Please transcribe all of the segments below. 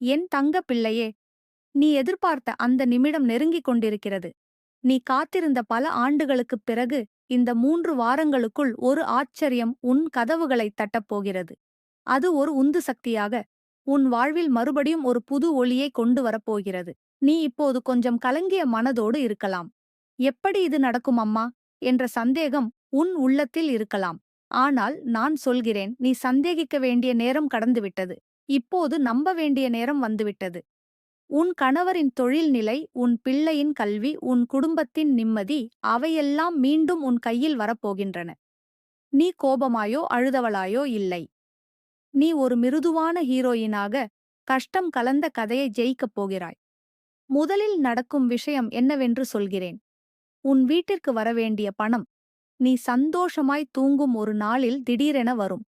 என் தங்க பிள்ளையே நீ எதிர்பார்த்த அந்த நிமிடம் நெருங்கிக் கொண்டிருக்கிறது. நீ காத்திருந்த பல ஆண்டுகளுக்குப் பிறகு இந்த மூன்று வாரங்களுக்குள் ஒரு ஆச்சரியம் உன் கதவுகளைத் தட்டப்போகிறது அது ஒரு உந்து சக்தியாக உன் வாழ்வில் மறுபடியும் ஒரு புது ஒளியை கொண்டு வரப்போகிறது நீ இப்போது கொஞ்சம் கலங்கிய மனதோடு இருக்கலாம். எப்படி இது நடக்கும் அம்மா? என்ற சந்தேகம் உன் உள்ளத்தில் இருக்கலாம். ஆனால் நான் சொல்கிறேன் நீ சந்தேகிக்க வேண்டிய நேரம் கடந்துவிட்டது. இப்போது நம்ப வேண்டிய நேரம் வந்துவிட்டது. உன் கணவரின் தொழில்நிலை உன் பிள்ளையின் கல்வி உன் குடும்பத்தின் நிம்மதி அவையெல்லாம் மீண்டும் உன் கையில் வரப்போகின்றன. நீ கோபமாயோ அழுதவளாயோ இல்லை. நீ ஒரு மிருதுவான ஹீரோயினாக கஷ்டம் கலந்த கதையை ஜெயிக்கப் போகிறாய். முதலில் நடக்கும் விஷயம் என்னவென்று சொல்கிறேன். உன் வீட்டிற்கு வரவேண்டிய பணம். நீ சந்தோஷமாய் தூங்கும் ஒரு நாளில் திடீரென வரும்.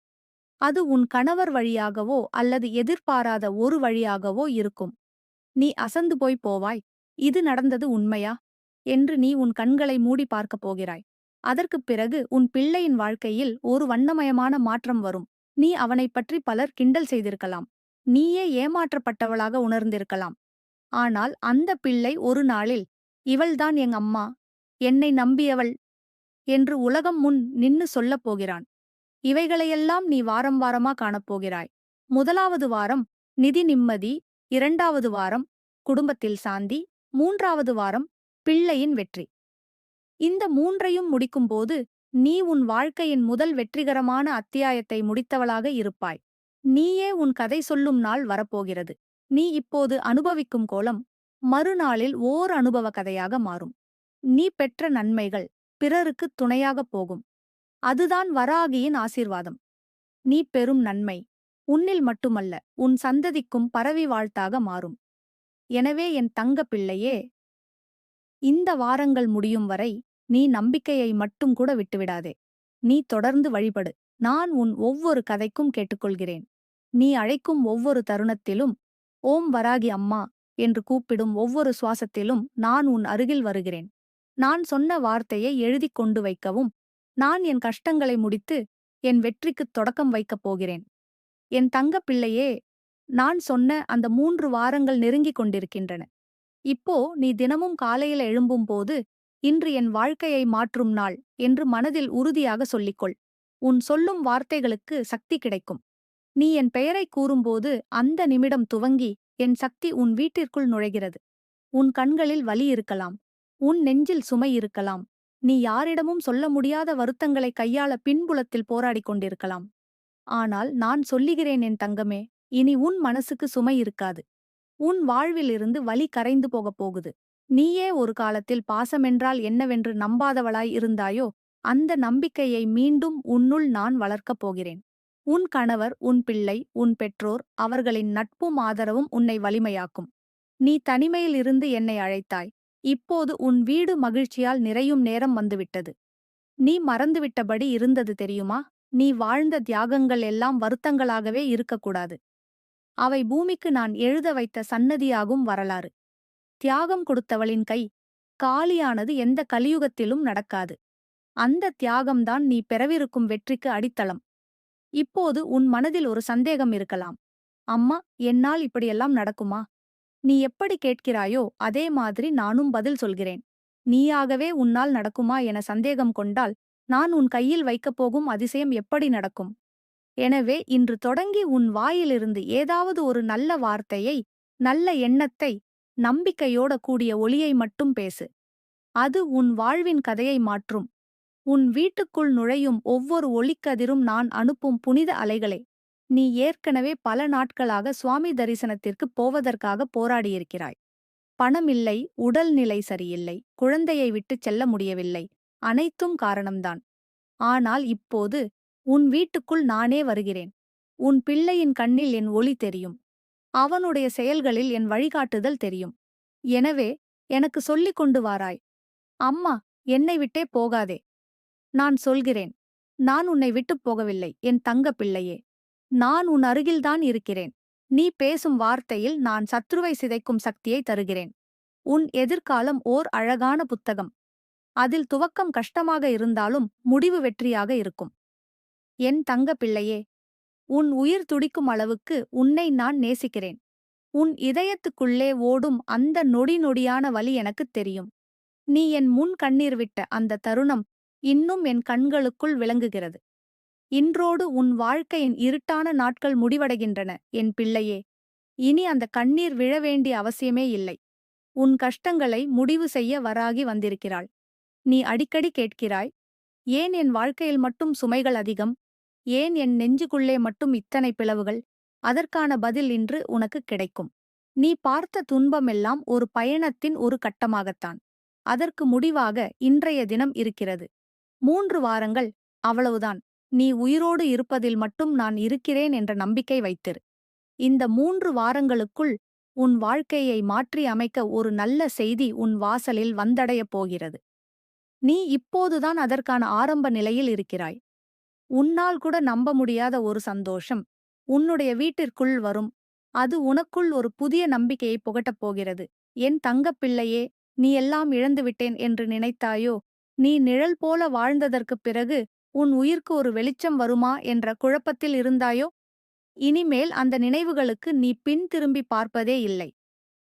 அது உன் கணவர் வழியாகவோ அல்லது எதிர்பாராத ஒரு வழியாகவோ இருக்கும். நீ அசந்து போய் போவாய். இது நடந்தது உண்மையா? என்று நீ உன் கண்களை மூடி பார்க்கப் போகிறாய். அதற்குப் பிறகு உன் பிள்ளையின் வாழ்க்கையில் ஒரு வண்ணமயமான மாற்றம் வரும். நீ அவனைப் பற்றி பலர் கிண்டல் செய்திருக்கலாம். நீயே ஏமாற்றப்பட்டவளாக உணர்ந்திருக்கலாம். ஆனால் அந்த பிள்ளை ஒரு நாளில் இவள்தான் எங் அம்மா. என்னை நம்பியவள் என்று உலகம் முன் நின்னு சொல்லப் போகிறான். இவைகளையெல்லாம் நீ வாரம் வாரமா காணப்போகிறாய். முதலாவது வாரம் நிதி நிம்மதி இரண்டாவது வாரம் குடும்பத்தில் சாந்தி மூன்றாவது வாரம் பிள்ளையின் வெற்றி. இந்த மூன்றையும் முடிக்கும்போது நீ உன் வாழ்க்கையின் முதல் வெற்றிகரமான அத்தியாயத்தை முடித்தவளாக இருப்பாய். நீயே உன் கதை சொல்லும் நாள் வரப்போகிறது. நீ இப்போது அனுபவிக்கும் கோலம் மறுநாளில் ஓர் அனுபவ கதையாக மாறும். நீ பெற்ற நன்மைகள் பிறருக்குத் துணையாகப் போகும். அதுதான் வராகியின் ஆசீர்வாதம். நீ பெறும் நன்மை உன்னில் மட்டுமல்ல உன் சந்ததிக்கும் பரவி வாழ்த்தாக மாறும். எனவே என் தங்க பிள்ளையே இந்த வாரங்கள் முடியும் வரை நீ நம்பிக்கையை மட்டும் கூட விட்டுவிடாதே. நீ தொடர்ந்து வழிபடு. நான் உன் ஒவ்வொரு கதைக்கும் கேட்டுக்கொள்கிறேன். நீ அழைக்கும் ஒவ்வொரு தருணத்திலும் ஓம் வராகி அம்மா என்று கூப்பிடும் ஒவ்வொரு சுவாசத்திலும் நான் உன் அருகில் வருகிறேன். நான் சொன்ன வார்த்தையை எழுதிக் கொண்டு வைக்கவும் நான் என் கஷ்டங்களை முடித்து என் வெற்றிக்குத் தொடக்கம் வைக்கப் போகிறேன். என் தங்க பிள்ளையே நான் சொன்ன அந்த மூன்று வாரங்கள் நெருங்கிக் கொண்டிருக்கின்றன. இப்போ நீ தினமும் காலையில் எழும்பும் போது இன்று என் வாழ்க்கையை மாற்றும் நாள் என்று மனதில் உறுதியாக சொல்லிக்கொள். உன் சொல்லும் வார்த்தைகளுக்கு சக்தி கிடைக்கும். நீ என் பெயரை கூறும்போது அந்த நிமிடம் துவங்கி என் சக்தி உன் வீட்டிற்குள் நுழைகிறது. உன் கண்களில் வலி இருக்கலாம். உன் நெஞ்சில் சுமை இருக்கலாம். நீ யாரிடமும் சொல்ல முடியாத வருத்தங்களை கையாள பின்புலத்தில் போராடிக் கொண்டிருக்கலாம். ஆனால் நான் சொல்லுகிறேன் என் தங்கமே இனி உன் மனசுக்கு சுமை இருக்காது. உன் வாழ்விலிருந்து வலி கரைந்து போகப் போகுது. நீயே ஒரு காலத்தில் பாசமென்றால் என்னவென்று நம்பாதவளாய் இருந்தாயோ அந்த நம்பிக்கையை மீண்டும் உன்னுள் நான் வளர்க்கப் போகிறேன். உன் கணவர் உன் பிள்ளை உன் பெற்றோர் அவர்களின் நட்பும் ஆதரவும் உன்னை வலிமையாக்கும். நீ தனிமையில் இருந்து என்னை அழைத்தாய். இப்போது உன் வீடு மகிழ்ச்சியால் நிறையும் நேரம் வந்துவிட்டது. நீ மறந்துவிட்டபடி இருந்தது தெரியுமா? நீ வாழ்ந்த தியாகங்கள் எல்லாம் வருத்தங்களாகவே இருக்கக்கூடாது. அவை பூமிக்கு நான் எழுத வைத்த சன்னதியாகும் வரலாறு. தியாகம் கொடுத்தவளின் கை காலியானது எந்த கலியுகத்திலும் நடக்காது. அந்த தியாகம்தான் நீ பெறவிருக்கும் வெற்றிக்கு அடித்தளம். இப்போது உன் மனதில் ஒரு சந்தேகம் இருக்கலாம். அம்மா என்னால் இப்படியெல்லாம் நடக்குமா? நீ எப்படி கேட்கிறாயோ அதே மாதிரி நானும் பதில் சொல்கிறேன். நீயாகவே உன்னால் நடக்குமா என சந்தேகம் கொண்டால் நான் உன் கையில் வைக்கப் போகும் அதிசயம் எப்படி நடக்கும்? எனவே இன்று தொடங்கி உன் வாயிலிருந்து ஏதாவது ஒரு நல்ல வார்த்தையை நல்ல எண்ணத்தை நம்பிக்கையோட கூடிய ஒளியை மட்டும் பேசு. அது உன் வாழ்வின் கதையை மாற்றும். உன் வீட்டுக்குள் நுழையும் ஒவ்வொரு ஒளிக்கதிரும் நான் அனுப்பும் புனித அலைகளே. நீ ஏற்கனவே பல நாட்களாக சுவாமி தரிசனத்திற்கு போவதற்காக போராடியிருக்கிறாய். பணமில்லை உடல்நிலை சரியில்லை குழந்தையை விட்டுச் செல்ல முடியவில்லை. அனைத்தும் காரணம்தான். ஆனால் இப்போது உன் வீட்டுக்குள் நானே வருகிறேன். உன் பிள்ளையின் கண்ணில் என் ஒளி தெரியும். அவனுடைய செயல்களில் என் வழிகாட்டுதல் தெரியும். எனவே எனக்கு சொல்லிக் கொண்டு வாராய். அம்மா என்னை விட்டே போகாதே. நான் சொல்கிறேன். நான் உன்னை விட்டுப் போகவில்லை என் தங்க பிள்ளையே. நான் உன் அருகில்தான் இருக்கிறேன். நீ பேசும் வார்த்தையில் நான் சத்ருவை சிதைக்கும் சக்தியை தருகிறேன். உன் எதிர்காலம் ஓர் அழகான புத்தகம். அதில் துவக்கம் கஷ்டமாக இருந்தாலும் முடிவு வெற்றியாக இருக்கும். என் தங்க பிள்ளையே உன் உயிர் துடிக்கும் அளவுக்கு உன்னை நான் நேசிக்கிறேன். உன் இதயத்துக்குள்ளே ஓடும் அந்த நொடி நொடியான வலி எனக்குத் தெரியும். நீ என் முன் கண்ணீர் விட்ட அந்த தருணம் இன்னும் என் கண்களுக்குள் விளங்குகிறது. இன்றோடு உன் வாழ்க்கையின் இருட்டான நாட்கள் முடிவடைகின்றன என் பிள்ளையே. இனி அந்த கண்ணீர் விழ வேண்டிய அவசியமே இல்லை. உன் கஷ்டங்களை முடிவு செய்ய வராகி வந்திருக்கிறாள். நீ அடிக்கடி கேட்கிறாய் ஏன் என் வாழ்க்கையில் மட்டும் சுமைகள் அதிகம்? ஏன் என் நெஞ்சுக்குள்ளே மட்டும் இத்தனை பிளவுகள்? அதற்கான பதில் இன்று உனக்கு கிடைக்கும். நீ பார்த்த துன்பமெல்லாம் ஒரு பயணத்தின் ஒரு கட்டமாகத்தான். அதற்கு முடிவாக இன்றைய தினம் இருக்கிறது. மூன்று வாரங்கள் அவ்வளவுதான். நீ உயிரோடு இருப்பதில் மட்டும் நான் இருக்கிறேன் என்ற நம்பிக்கை வைத்திரு. இந்த மூன்று வாரங்களுக்குள் உன் வாழ்க்கையை மாற்றி அமைக்க ஒரு நல்ல செய்தி உன் வாசலில் வந்தடையப் போகிறது. நீ இப்போதுதான் அதற்கான ஆரம்ப நிலையில் இருக்கிறாய். உன்னால் கூட நம்ப முடியாத ஒரு சந்தோஷம் உன்னுடைய வீட்டிற்குள் வரும். அது உனக்குள் ஒரு புதிய நம்பிக்கையை புகட்டப் போகிறது. என் தங்கப் பிள்ளையே நீ எல்லாம் இழந்துவிட்டேன் என்று நினைத்தாயோ நீ நிழல் போல வாழ்ந்ததற்குப் பிறகு உன் உயிர்க்கு ஒரு வெளிச்சம் வருமா என்ற குழப்பத்தில் இருந்தாயோ? இனிமேல் அந்த நினைவுகளுக்கு நீ பின் திரும்பி பார்ப்பதே இல்லை.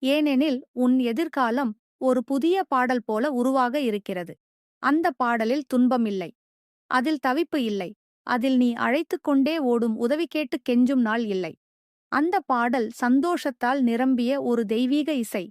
ஏனெனில் உன் எதிர்காலம் ஒரு புதிய பாடல் போல உருவாக இருக்கிறது. அந்த பாடலில் துன்பம் இல்லை. அதில் தவிப்பு இல்லை. அதில் நீ அழைத்துக் கொண்டே ஓடும் உதவி கேட்டு கெஞ்சும் நாள் இல்லை. அந்த பாடல் சந்தோஷத்தால் நிரம்பிய ஒரு தெய்வீக இசை.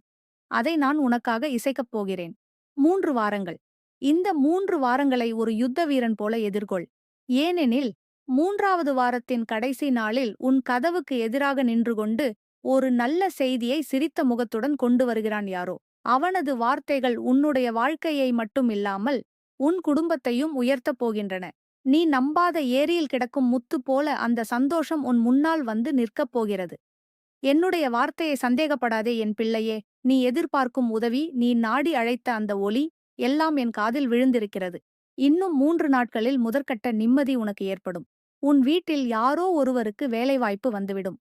அதை நான் உனக்காக இசைக்கப் போகிறேன். மூன்று வாரங்கள். இந்த மூன்று வாரங்களை ஒரு யுத்த வீரன் போல எதிர்கொள். ஏனெனில் மூன்றாவது வாரத்தின் கடைசி நாளில் உன் கதவுக்கு எதிராக நின்று கொண்டு ஒரு நல்ல செய்தியை சிரித்த முகத்துடன் கொண்டு வருகிறான் யாரோ. அவனது வார்த்தைகள் உன்னுடைய வாழ்க்கையை மட்டும் இல்லாமல் உன் குடும்பத்தையும் உயர்த்தப் போகின்றன. நீ நம்பாத ஏரியில் கிடக்கும் முத்து போல அந்த சந்தோஷம் உன் முன்னால் வந்து நிற்கப் போகிறது. என்னுடைய வார்த்தையை சந்தேகப்படாதே என் பிள்ளையே. நீ எதிர்பார்க்கும் உதவி நீ நாடி அழைத்த அந்த ஒளி எல்லாம் என் காதில் விழுந்திருக்கிறது. இன்னும் மூன்று நாட்களில் முதற்கட்ட நிம்மதி உனக்கு ஏற்படும். உன் வீட்டில் யாரோ ஒருவருக்கு வேலைவாய்ப்பு வந்துவிடும்.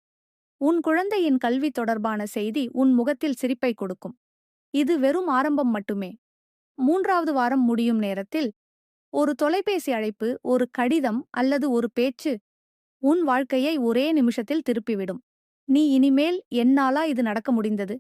உன் குழந்தையின் கல்வி தொடர்பான செய்தி உன் முகத்தில் சிரிப்பை கொடுக்கும். இது வெறும் ஆரம்பம் மட்டுமே. மூன்றாவது வாரம் முடியும் நேரத்தில் ஒரு தொலைபேசி அழைப்பு ஒரு கடிதம் அல்லது ஒரு பேச்சு உன் வாழ்க்கையை ஒரே நிமிஷத்தில் திருப்பிவிடும். நீ இனிமேல் என்னாலா இது நடக்க முடிந்தது?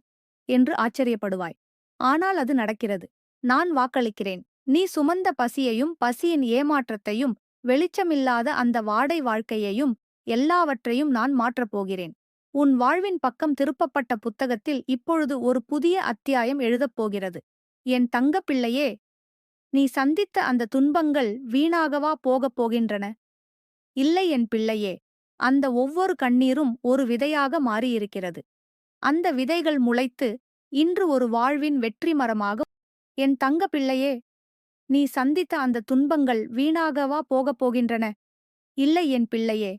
என்று ஆச்சரியப்படுவாய். ஆனால் அது நடக்கிறது. நான் வாக்களிக்கிறேன். நீ சுமந்த பசியையும் பசியின் ஏமாற்றத்தையும் வெளிச்சமில்லாத அந்த வாடை வாழ்க்கையையும் எல்லாவற்றையும் நான் மாற்றப் போகிறேன். உன் வாழ்வின் பக்கம் திருப்பப்பட்ட புத்தகத்தில் இப்பொழுது ஒரு புதிய அத்தியாயம் எழுதப் போகிறது. என் தங்கப் பிள்ளையே நீ சந்தித்த அந்த துன்பங்கள் வீணாகவா போகப் போகின்றன? இல்லை என் பிள்ளையே அந்த ஒவ்வொரு கண்ணீரும் ஒரு விதையாக மாறியிருக்கிறது. அந்த விதைகள் முளைத்து இன்று ஒரு வாழ்வின் வெற்றி மரமாக என் தங்க பிள்ளையே நீ சந்தித்த அந்த துன்பங்கள் வீணாகவா போகப் போகின்றன. இல்லை என் பிள்ளையே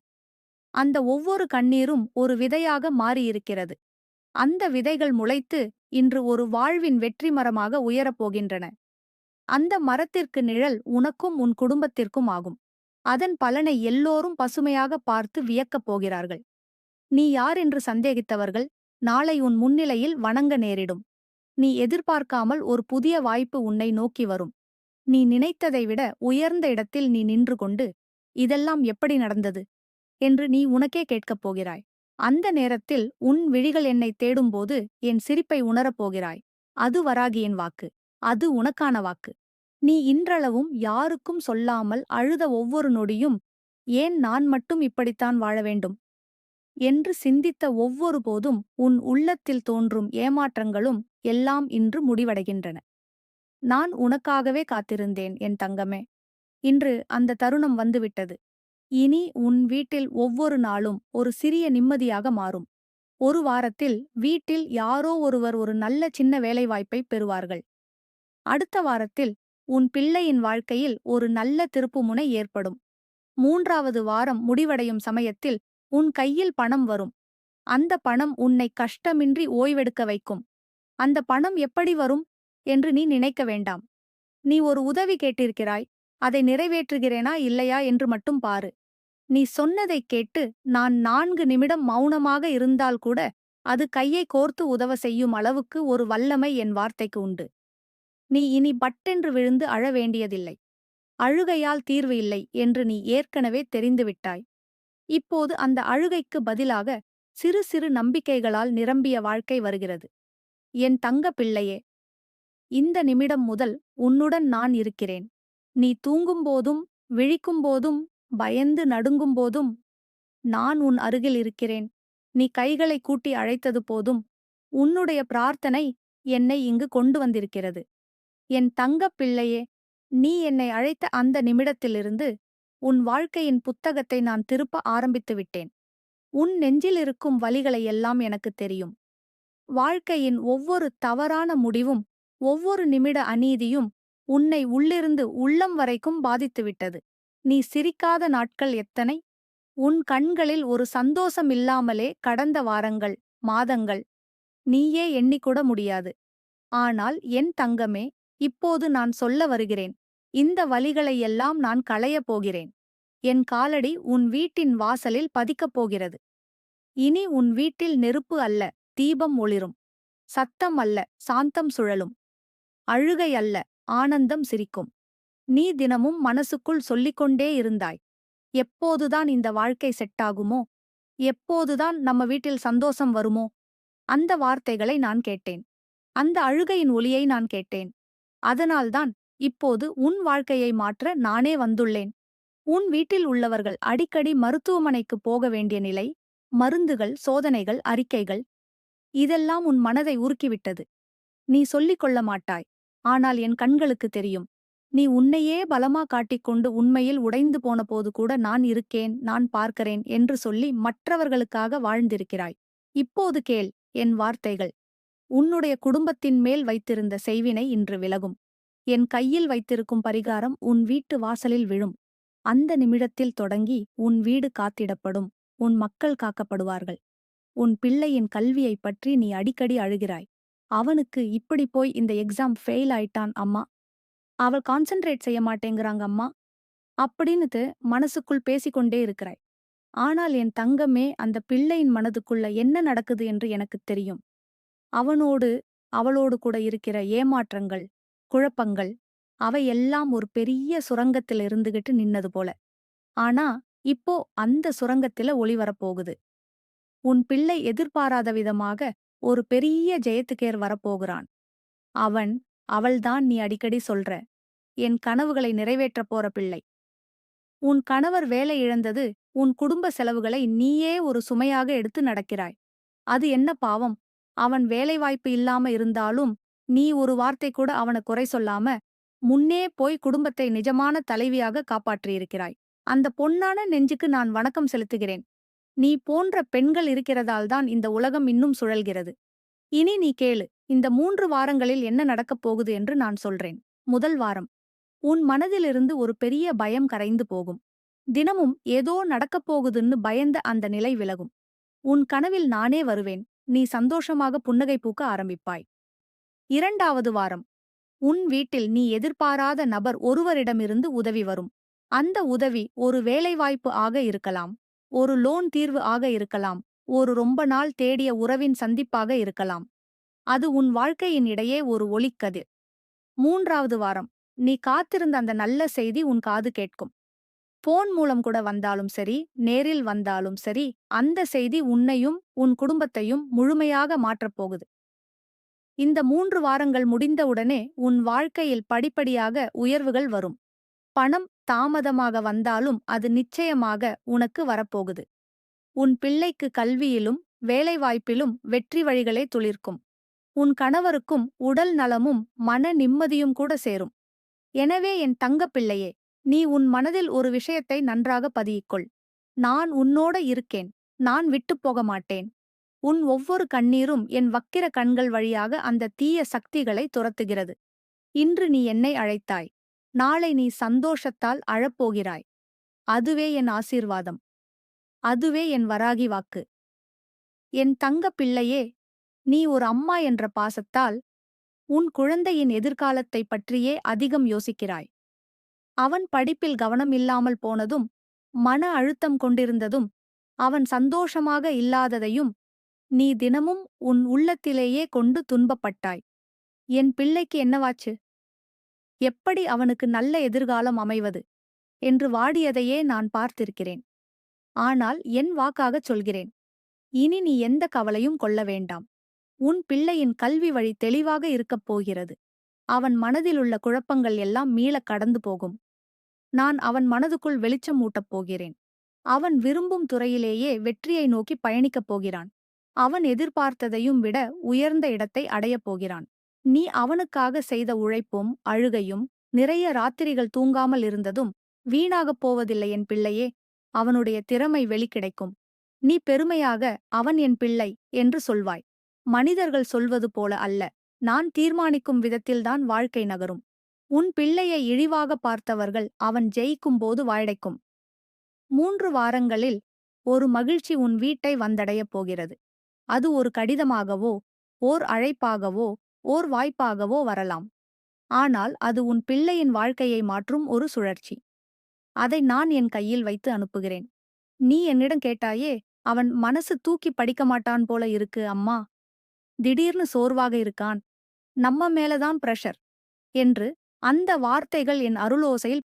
அந்த ஒவ்வொரு கண்ணீரும் ஒரு விதையாக மாறியிருக்கிறது. அந்த விதைகள் முளைத்து இன்று ஒரு வாழ்வின் வெற்றி மரமாக உயரப் போகின்றன. அந்த மரத்திற்கு நிழல் உனக்கும் உன் குடும்பத்திற்கும் ஆகும். அதன் பலனை எல்லோரும் பசுமையாக பார்த்து வியக்கப் போகிறார்கள். நீ யார் என்று சந்தேகித்தவர்கள் நாளை உன் முன்னிலையில் வணங்க நேரிடும். நீ எதிர்பார்க்காமல் ஒரு புதிய வாய்ப்பு உன்னை நோக்கி வரும். நீ நினைத்ததை விட உயர்ந்த இடத்தில் நீ நின்று கொண்டு இதெல்லாம் எப்படி நடந்தது? என்று நீ உனக்கே கேட்கப் போகிறாய். அந்த நேரத்தில் உன் விழிகள் என்னை தேடும்போது என் சிரிப்பை உணரப் போகிறாய். அது வராகியின் வாக்கு. அது உனக்கான வாக்கு. நீ இன்றளவும் யாருக்கும் சொல்லாமல் அழுத ஒவ்வொரு நொடியும் ஏன் நான் மட்டும் இப்படித்தான் வாழ வேண்டும்? என்று சிந்தித்த ஒவ்வொரு போதும் உன் உள்ளத்தில் தோன்றும் ஏமாற்றங்களும் எல்லாம் இன்று முடிவடைகின்றன. நான் உனக்காகவே காத்திருந்தேன் என் தங்கமே. இன்று அந்த தருணம் வந்துவிட்டது. இனி உன் வீட்டில் ஒவ்வொரு நாளும் ஒரு சிறிய நிம்மதியாக மாறும். ஒரு வாரத்தில் வீட்டில் யாரோ ஒருவர் ஒரு நல்ல சின்ன வேலைவாய்ப்பை பெறுவார்கள். அடுத்த வாரத்தில் உன் பிள்ளையின் வாழ்க்கையில் ஒரு நல்ல திருப்புமுனை ஏற்படும். மூன்றாவது வாரம் முடிவடையும் சமயத்தில் உன் கையில் பணம் வரும். அந்த பணம் உன்னை கஷ்டமின்றி ஓய்வெடுக்க வைக்கும். அந்த பணம் எப்படி வரும் என்று நீ நினைக்க வேண்டாம். நீ ஒரு உதவி கேட்டிருக்கிறாய் அதை நிறைவேற்றுகிறேனா இல்லையா என்று மட்டும் பாரு. நீ சொன்னதைக் கேட்டு நான் நான்கு நிமிடம் மௌனமாக இருந்தால் கூட அது கையை கோர்த்து உதவ செய்யும் அளவுக்கு ஒரு வல்லமை என் வார்த்தைக்கு உண்டு. நீ இனி பட்டென்று விழுந்து அழ வேண்டியதில்லை. அழுகையால் தீர்வு இல்லை என்று நீ ஏற்கனவே தெரிந்துவிட்டாய் இப்போது அந்த அழுகைக்கு பதிலாக சிறு சிறு நம்பிக்கைகளால் நிரம்பிய வாழ்க்கை வருகிறது. என் தங்க பிள்ளையே இந்த நிமிடம் முதல் உன்னுடன் நான் இருக்கிறேன். நீ தூங்கும்போதும் விழிக்கும்போதும் பயந்து நடுங்கும்போதும் நான் உன் அருகில் இருக்கிறேன். நீ கைகளை கூட்டி அழைத்தது போதும் உன்னுடைய பிரார்த்தனை என்னை இங்கு கொண்டு வந்திருக்கிறது. என் தங்கப் பிள்ளையே நீ என்னை அழைத்த அந்த நிமிடத்திலிருந்து உன் வாழ்க்கையின் புத்தகத்தை நான் திருப்ப ஆரம்பித்து விட்டேன். உன் நெஞ்சில் இருக்கும் வழிகளை எல்லாம் எனக்குத் தெரியும். வாழ்க்கையின் ஒவ்வொரு தவறான முடிவும் ஒவ்வொரு நிமிட அநீதியும் உன்னை உள்ளிருந்து உள்ளம் வரைக்கும் பாதித்துவிட்டது. நீ சிரிக்காத நாட்கள் எத்தனை? உன் கண்களில் ஒரு சந்தோஷம் இல்லாமலே கடந்த வாரங்கள் மாதங்கள் நீயே எண்ணிக்கூட முடியாது. ஆனால் என் தங்கமே இப்போது நான் சொல்ல வருகிறேன். இந்த வழிகளையெல்லாம் நான் களையப் போகிறேன். என் காலடி உன் வீட்டின் வாசலில் பதிக்கப் போகிறது. இனி உன் வீட்டில் நெருப்பு அல்ல. தீபம் ஒளிரும். சத்தம் அல்ல சாந்தம் சுழலும். அழுகை அல்ல ஆனந்தம் சிரிக்கும். நீ தினமும் மனசுக்குள் சொல்லிக்கொண்டே இருந்தாய். எப்போதுதான் இந்த வாழ்க்கை செட்டாகுமோ எப்போதுதான் நம்ம வீட்டில் சந்தோஷம் வருமோ? அந்த வார்த்தைகளை நான் கேட்டேன். அந்த அழுகையின் ஒலியை நான் கேட்டேன். அதனால்தான் இப்போது உன் வாழ்க்கையை மாற்ற நானே வந்துள்ளேன். உன் வீட்டில் உள்ளவர்கள் அடிக்கடி மருத்துவமனைக்கு போக வேண்டிய நிலை மருந்துகள் சோதனைகள் அறிக்கைகள் இதெல்லாம் உன் மனதை உருக்கிவிட்டது. நீ சொல்லிக் கொள்ள மாட்டாய். ஆனால் என் கண்களுக்கு தெரியும். நீ உன்னையே பலமா காட்டிக்கொண்டு உண்மையில் உடைந்து போன போது கூட நான் இருக்கேன் நான் பார்க்கிறேன் என்று சொல்லி மற்றவர்களுக்காக வாழ்ந்திருக்கிறாய். இப்போது கேள் என் வார்த்தைகள். உன்னுடைய குடும்பத்தின் மேல் வைத்திருந்த செய்வினை இன்று விலகும். என் கையில் வைத்திருக்கும் பரிகாரம் உன் வீட்டு வாசலில் விழும். அந்த நிமிடத்தில் தொடங்கி உன் வீடு காத்திடப்படும். உன் மக்கள் காக்கப்படுவார்கள். உன் பிள்ளையின் கல்வியைப் பற்றி நீ அடிக்கடி அழுகிறாய். அவனுக்கு இப்படி போய் இந்த எக்ஸாம் ஃபெயில் ஆயிட்டான் அம்மா. அவள் கான்சென்ட்ரேட் செய்ய மாட்டேங்கிறாங்க அம்மா. அப்படின்னுட்டு மனசுக்குள் பேசிக்கொண்டே இருக்கிறாய். ஆனால் என் தங்கமே அந்த பிள்ளையின் மனதுக்குள்ள என்ன நடக்குது என்று எனக்குத் தெரியும். அவனோடு அவளோடு கூட இருக்கிற ஏமாற்றங்கள் குழப்பங்கள் அவையெல்லாம் ஒரு பெரிய சுரங்கத்தில் இருந்துகிட்டு நின்னது போல. ஆனா இப்போ அந்த சுரங்கத்தில ஒளி வரப்போகுது. உன் பிள்ளை எதிர்பாராத விதமாக ஒரு பெரிய ஜெயத்துக்கேர் வரப்போகிறான். அவன் அவள்தான் நீ அடிக்கடி சொல்ற. என் கனவுகளை நிறைவேற்றப் போற பிள்ளை. உன் கணவர் வேலை இழந்தது உன் குடும்ப செலவுகளை நீயே ஒரு சுமையாக எடுத்து நடக்கிறாய். அது என்ன பாவம்? அவன் வேலைவாய்ப்பு இல்லாம இருந்தாலும் நீ ஒரு வார்த்தை கூட அவனை குறை சொல்லாம முன்னே போய் குடும்பத்தை நிஜமான தலைவியாக காப்பாற்றியிருக்கிறாய். அந்த பொன்னான நெஞ்சுக்கு நான் வணக்கம் செலுத்துகிறேன். நீ போன்ற பெண்கள் இருக்கிறதால்தான் இந்த உலகம் இன்னும் சுழல்கிறது. இனி நீ கேளு இந்த மூன்று வாரங்களில் என்ன நடக்கப் போகுது என்று நான் சொல்றேன். முதல் வாரம் உன் மனதிலிருந்து ஒரு பெரிய பயம் கரைந்து போகும். தினமும் ஏதோ நடக்கப் போகுதுன்னு பயந்த அந்த நிலை விலகும். உன் கனவில் நானே வருவேன் நீ சந்தோஷமாக புன்னகை பூக்க ஆரம்பிப்பாய். இரண்டாவது வாரம் உன் வீட்டில் நீ எதிர்பாராத நபர் ஒருவரிடமிருந்து உதவி வரும். அந்த உதவி ஒரு வேலைவாய்ப்பு ஆக இருக்கலாம். ஒரு லோன் தீர்வு ஆக இருக்கலாம். ஒரு ரொம்ப நாள் தேடிய உறவின் சந்திப்பாக இருக்கலாம். அது உன் வாழ்க்கையின் இடையே ஒரு ஒளிக்கதிர் மூன்றாவது வாரம். நீ காத்திருந்த அந்த நல்ல செய்தி உன் காது கேட்கும். போன் மூலம் கூட வந்தாலும் சரி நேரில் வந்தாலும் சரி அந்த செய்தி உன்னையும் உன் குடும்பத்தையும் முழுமையாக மாற்றப் போகுது. இந்த மூன்று வாரங்கள் முடிந்தவுடனே உன் வாழ்க்கையில் படிப்படியாக உயர்வுகள் வரும். பணம் தாமதமாக வந்தாலும் அது நிச்சயமாக உனக்கு வரப்போகுது. உன் பிள்ளைக்கு கல்வியிலும் வேலைவாய்ப்பிலும் வெற்றி வழிகளே துளிர்க்கும். உன் கணவருக்கும் உடல் நலமும் மன நிம்மதியும் கூட சேரும். எனவே என் தங்கப் பிள்ளையே நீ உன் மனதில் ஒரு விஷயத்தை நன்றாக பதியிக்கொள். நான் உன்னோட இருக்கேன். நான் விட்டுப் போக மாட்டேன். உன் ஒவ்வொரு கண்ணீரும் என் வக்கிர கண்கள் வழியாக அந்த தீய சக்திகளை துரத்துகிறது. இன்று நீ என்னை அழைத்தாய். நாளை நீ சந்தோஷத்தால் அழப்போகிறாய். அதுவே என் ஆசீர்வாதம். அதுவே என் வராகி வாக்கு. என் தங்க பிள்ளையே நீ ஒரு அம்மா என்ற பாசத்தால் உன் குழந்தையின் எதிர்காலத்தைப் பற்றியே அதிகம் யோசிக்கிறாய். அவன் படிப்பில் கவனம் இல்லாமல் போனதும் மன அழுத்தம் கொண்டிருந்ததும் அவன் சந்தோஷமாக இல்லாததையும் நீ தினமும் உன் உள்ளத்திலேயே கொண்டு துன்பப்பட்டாய். என் பிள்ளைக்கு என்னவாச்சு? எப்படி அவனுக்கு நல்ல எதிர்காலம் அமைவது? என்று வாடியதையே நான் பார்த்திருக்கிறேன். ஆனால் என் வாக்காகச் சொல்கிறேன். இனி நீ எந்த கவலையும் கொள்ள வேண்டாம். உன் பிள்ளையின் கல்வி வழி தெளிவாக இருக்கப் போகிறது. அவன் மனதிலுள்ள குழப்பங்கள் எல்லாம் மீளக் கடந்து போகும். நான் அவன் மனதுக்குள் வெளிச்சம் ஊட்டப் போகிறேன். அவன் விரும்பும் துறையிலேயே வெற்றியை நோக்கி பயணிக்கப் போகிறான். அவன் எதிர்பார்த்ததையும் விட உயர்ந்த இடத்தை அடையப் போகிறான். நீ அவனுக்காக செய்த உழைப்பும் அழுகையும் நிறைய ராத்திரிகள் தூங்காமல் இருந்ததும் வீணாகப் போவதில்லை என் பிள்ளையே. அவனுடைய திறமை வெளிக்கிடைக்கும் நீ பெருமையாக அவன் என் பிள்ளை என்று சொல்வாய். மனிதர்கள் சொல்வது போல அல்ல. நான் தீர்மானிக்கும் விதத்தில்தான் வாழ்க்கை நகரும். உன் பிள்ளையை இழிவாக பார்த்தவர்கள் அவன் ஜெயிக்கும் போது வாழைக்கும். மூன்று வாரங்களில் ஒரு மகிழ்ச்சி உன் வீட்டை வந்தடையப் போகிறது. அது ஒரு கடிதமாகவோ ஓர் அழைப்பாகவோ ஓர் வாய்ப்பாகவோ வரலாம். ஆனால் அது உன் பிள்ளையின் வாழ்க்கையை மாற்றும் ஒரு சுழற்சி. அதை நான் என் கையில் வைத்து அனுப்புகிறேன். நீ என்னிடம் கேட்டாயே அவன் மனசு தூக்கி படிக்க மாட்டான் போல இருக்கு அம்மா. திடீர்னு சோர்வாக இருக்கான். நம்ம மேலதான் பிரஷர் என்று அந்த வார்த்தைகள் என் அருளோசையில்